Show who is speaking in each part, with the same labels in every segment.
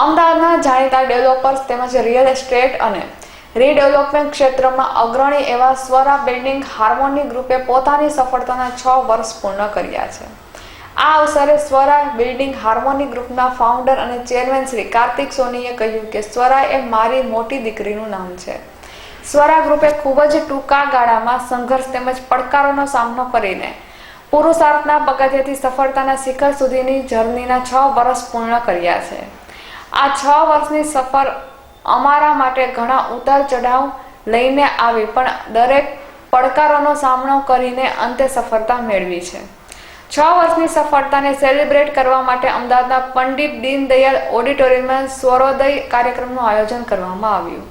Speaker 1: અમદાવાદના જાણીતા ડેવલપર્સ તેમજ રિયલ એસ્ટેટ અને રીડેવલપમેન્ટ ક્ષેત્રમાં અગ્રણી એવા સ્વરા બિલ્ડિંગ હાર્મોની ગ્રુપે પોતાની સફળતાના છ વર્ષ પૂર્ણ કર્યા છે. આ અવસરે સ્વરા બિલ્ડિંગ હાર્મોની ગ્રુપના ફાઉન્ડર અને ચેરમેન શ્રી કાર્તિક સોનીએ કહ્યું કે સ્વરા એ મારી મોટી દીકરીનું નામ છે. સ્વરા ગ્રુપે ખૂબ જ ટૂંકા ગાળામાં સંઘર્ષ તેમજ પડકારોનો સામનો કરીને પુરુષાર્થના પગથિયાથી સફળતાના શિખર સુધીની જર્નીના છ વર્ષ પૂર્ણ કર્યા છે. આ છ વર્ષની સફર અમારા માટે ઘણા ઉતાર ચઢાવ લઈને આવી, પણ દરેક પડકારોનો સામનો કરીને અંતે સફળતા મેળવી છે. છ વર્ષની સફળતાને સેલિબ્રેટ કરવા માટે અમદાવાદના પંડિત દીનદયાળ ઓડિટોરિયમમાં સ્વરોદય કાર્યક્રમનું આયોજન કરવામાં આવ્યું.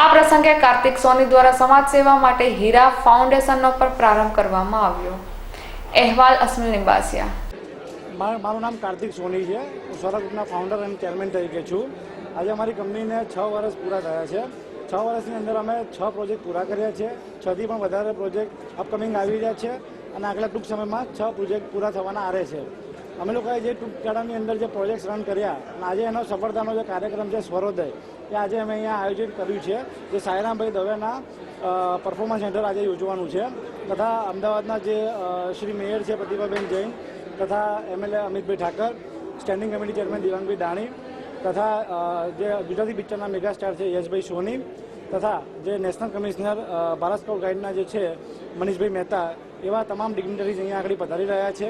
Speaker 1: આ પ્રસંગે કાર્તિક સોની દ્વારા સમાજ સેવા માટે હીરા ફાઉન્ડેશનનો પણ પ્રારંભ કરવામાં આવ્યો. અહેવાલ અસ્મિલ નિબાસિયા
Speaker 2: મારું નામ કાર્તિક સોની છે. હું સ્વરા ગ્રુપના ફાઉન્ડર અને ચેરમેન તરીકે છું. આજે અમારી કંપનીને છ વર્ષ પૂરા થયા છે. છ વર્ષની અંદર અમે છ પ્રોજેક્ટ પૂરા કર્યા છે. છથી પણ વધારે પ્રોજેક્ટ અપકમિંગ આવી રહ્યા છે અને આગલા ટૂંક સમયમાં છ પ્રોજેક્ટ પૂરા થવાના આરે છે. અમે લોકોએ જે ટૂંકગાળાની અંદર જે પ્રોજેક્ટ રન કર્યા અને આજે એનો સફળતાનો જે કાર્યક્રમ છે સ્વરોદય એ આજે અમે અહીંયા આયોજિત કર્યું છે. જે સાયરામભાઈ દવેના પરફોર્મન્સ સેન્ટર આજે યોજવાનું છે. તથા અમદાવાદના જે શ્રી મેયર છે પ્રતિભાબેન જૈન તથા MLA Amitbhai Thakar standing committee chairman Diwanbhai Dani તથા જે ગુજરાતી પિક્ચરના મેગા સ્ટાર છે યશભાઈ સોની, તથા જે નેશનલ કમિશનર ભારત સ્કાઉટ ગાઈડના જે છે મનીષભાઈ મહેતા, એવા તમામ ડિગ્નિટરીઝ અહીંયા આગળ પધારી રહ્યા છે.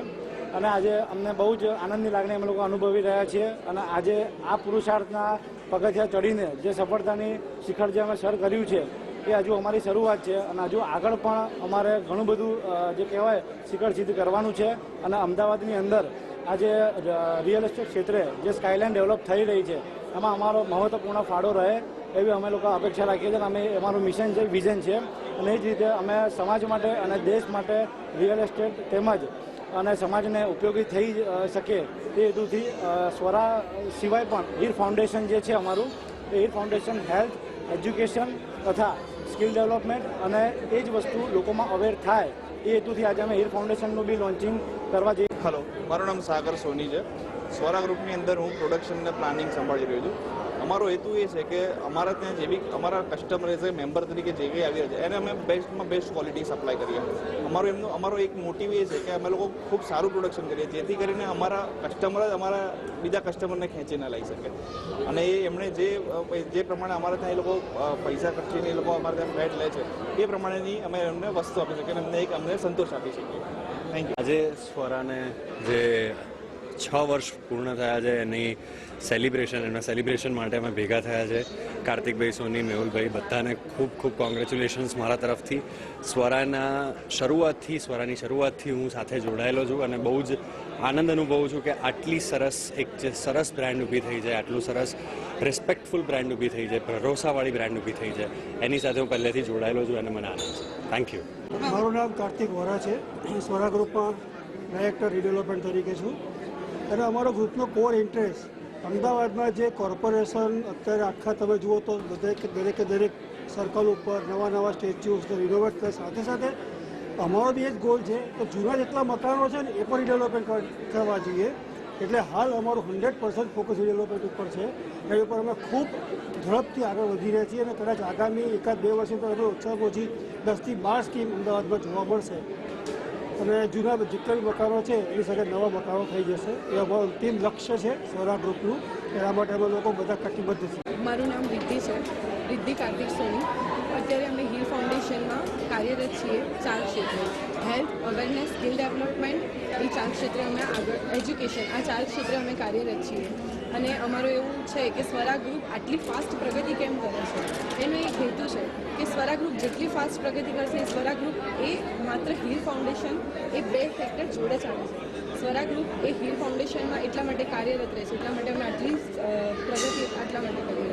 Speaker 2: અને આજે અમને બહુ જ આનંદની લાગણી અમે લોકો અનુભવી રહ્યા છીએ. અને આજે આ પુરુષાર્થના પગથિયા ચડીને જે સફળતાની શિખર જે અમે સર કર્યું છે એ હજુ અમારી શરૂઆત છે અને હજુ આગળ પણ અમારે ઘણું બધું જે કહેવાય, શિખર સિદ્ધ કરવાનું છે. અને અમદાવાદની અંદર આજે રિયલ એસ્ટેટ ક્ષેત્રે જે સ્કાયલાઇન ડેવલપ થઈ રહી છે, એમાં અમારો મહત્વપૂર્ણ ફાળો રહે એવી અમે લોકો અપેક્ષા રાખીએ છીએ અને અમે અમારું મિશન છે, વિઝન છે. અને એ જ રીતે અમે સમાજ માટે અને દેશ માટે રિયલ એસ્ટેટ તેમજ અને સમાજને ઉપયોગી થઈ શકે તે હેતુથી સ્વરા સિવાય પણ હીર ફાઉન્ડેશન જે છે અમારું, એ હીર ફાઉન્ડેશન હેલ્થ, એજ્યુકેશન તથા સ્કિલ ડેવલપમેન્ટ અને એ જ વસ્તુ લોકોમાં અવેર થાય, એ હેતુથી આજે અમે હીર ફાઉન્ડેશનનું બી લોન્ચિંગ કરવા જઈએ
Speaker 3: હલો, મારું નામ સાગર સોની છે. સ્વરા ગ્રુપની અંદર હું પ્રોડક્શન પ્લાનિંગ સંભાળી રહ્યો છું. અમારો હેતુ એ છે કે અમારા ત્યાં જે બી અમારા કસ્ટમર છે મેમ્બર તરીકે જે કંઈ આવી રહ્યા છે, એને અમે બેસ્ટમાં બેસ્ટ ક્વોલિટી સપ્લાય કરીએ. અમારો એમનો, અમારો એક મોટિવ એ છે કે અમે લોકો ખૂબ સારું પ્રોડક્શન કરીએ, જેથી કરીને અમારા કસ્ટમર જ અમારા બીજા કસ્ટમરને ખેંચીને લઈ શકે. અને એ એમણે જે જે પ્રમાણે અમારા ત્યાં એ લોકો પૈસા ખર્ચીને એ લોકો અમારા ત્યાં ફેટ લે છે, એ પ્રમાણેની અમે એમને વસ્તુ આપી શકીએ અને એમને એક અમને સંતોષ આપી શકીએ. થેન્ક યુ
Speaker 4: આજે સ્વરાને જે છ વર્ષ પૂર્ણ થયા છે એની સેલિબ્રેશન એના સેલિબ્રેશન માટે અમે ભેગા થયા છે. કાર્તિકભાઈ, સોની, મેહુલભાઈ બધાને ખૂબ ખૂબ કોંગ્રેચ્યુલેશન્સ મારા તરફથી. સ્વરાના શરૂઆતથી, સ્વરાની શરૂઆતથી હું સાથે જોડાયેલો છું અને બહુ જ આનંદ અનુભવું છું કે આટલી સરસ એક જે સરસ બ્રાન્ડ ઊભી થઈ જાય આટલું સરસ રિસ્પેક્ટફુલ બ્રાન્ડ ઊભી થઈ જાય ભરોસાવાળી બ્રાન્ડ ઊભી થઈ જાય એની સાથે હું પહેલેથી જોડાયેલો છું અને મને આનંદ છે. થેન્ક યુ
Speaker 5: મારું નામ કાર્તિક વોરા છે. સ્વરા ગ્રુપમાં ડાયરેક્ટર રીડેવલપમેન્ટ તરીકે છું. અને અમારો ગ્રુપનો કોર ઇન્ટરેસ્ટ અમદાવાદમાં જે કોર્પોરેશન અત્યારે આખા તમે જુઓ તો દરેક દરેકે દરેક સર્કલ ઉપર નવા નવા સ્ટેચ્યુઝને રિનોવેટ કરે સાથે સાથે અમારો બી એ જ ગોલ છે કે જૂના જેટલા મકાનો છે ને એ પણ રીડેવલપમેન્ટ કરવા જોઈએ. એટલે હાલ અમારું હંડ્રેડ પર્સન્ટ ફોકસ ડેવલપમેન્ટ ઉપર છે. એ ઉપર અમે ખૂબ ઝડપથી આગળ વધી રહ્યા છીએ અને કદાચ આગામી એકાદ બે વર્ષની અંદર ઓછામાં ઓછી દસથી બાર સ્કીમ અમદાવાદમાં જોવા મળશે. અને જૂના જેટલા બી મકાનો છે, એની સાથે નવા મકાનો થઈ જશે. એ અમારું અંતિમ લક્ષ્ય છે સોરા ગ્રુપનું એના માટે અમે લોકો બધા કટિબદ્ધ છે
Speaker 6: મારું નામ રિદ્ધિ છે, રિદ્ધિ કાર્તિક સોની. અત્યારે અમે હિલ ફાઉન્ડેશનમાં કાર્યરત છીએ ચાર ક્ષેત્રે. હેલ્થ, અવેરનેસ, સ્કિલ ડેવલપમેન્ટ, એ ચાર ક્ષેત્રે અમે આગળ, એજ્યુકેશન, આ ચાર ક્ષેત્રે અમે કાર્યરત છીએ. અને અમારું એવું છે કે સ્વરા ગ્રુપ આટલી ફાસ્ટ પ્રગતિ કેમ કરે છે? એનો એક હેતુ છે કે સ્વરા ગ્રુપ જેટલી ફાસ્ટ પ્રગતિ કરશે, સ્વરા ગ્રુપ એ માત્ર હિલ ફાઉન્ડેશન એ બે ફેક્ટર જોડે ચાલે છે. સ્વરા ગ્રુપ એ હિલ ફાઉન્ડેશનમાં એટલા માટે કાર્યરત રહે છે એટલા માટે અમે આટલી પ્રગતિ આટલા માટે કરી રહ્યા